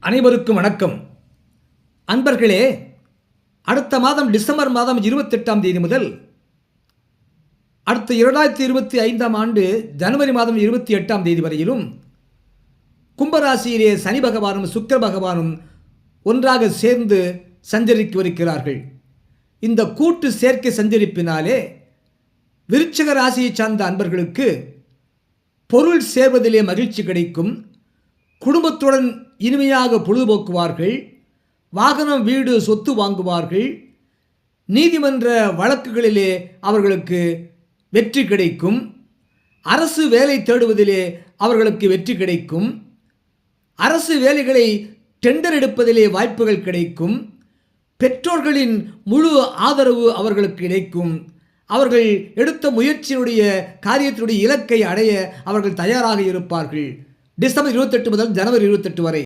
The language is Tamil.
அனைவருக்கும் வணக்கம். அன்பர்களே அடுத்த மாதம் டிசம்பர் மாதம் இருபத்தெட்டாம் தேதி முதல் அடுத்த இரண்டாயிரத்தி இருபத்தி ஐந்தாம் ஆண்டு ஜனவரி மாதம் இருபத்தி எட்டாம் தேதி வரையிலும் கும்பராசியிலே சனி பகவானும் சுக்கிர பகவானும் ஒன்றாக சேர்ந்து சஞ்சரிக்கவிருக்கிறார்கள். இந்த கூட்டு சேர்க்கை சஞ்சரிப்பினாலே விருச்சக ராசியைச் சார்ந்த அன்பர்களுக்கு பொருள் சேர்வதிலே மகிழ்ச்சி கிடைக்கும். குடும்பத்துடன் இனிமையாக பொழுதுபோக்குவார்கள் வாகனம் வீடு சொத்து வாங்குவார்கள் நீதிமன்ற வழக்குகளிலே அவர்களுக்கு வெற்றி கிடைக்கும் அரசு வேலை தேடுவதிலே அவர்களுக்கு வெற்றி கிடைக்கும் அரசு வேலைகளை டெண்டர் எடுப்பதிலே வாய்ப்புகள் கிடைக்கும் பெற்றோர்களின் முழு ஆதரவு அவர்களுக்கு கிடைக்கும் அவர்கள் எடுத்த முயற்சியினுடைய காரியத்தினுடைய இலக்கை அடைய அவர்கள் தயாராக இருப்பார்கள். டிசம்பர் இருபத்தெட்டு முதல் ஜனவரி இருபத்தெட்டு வரை.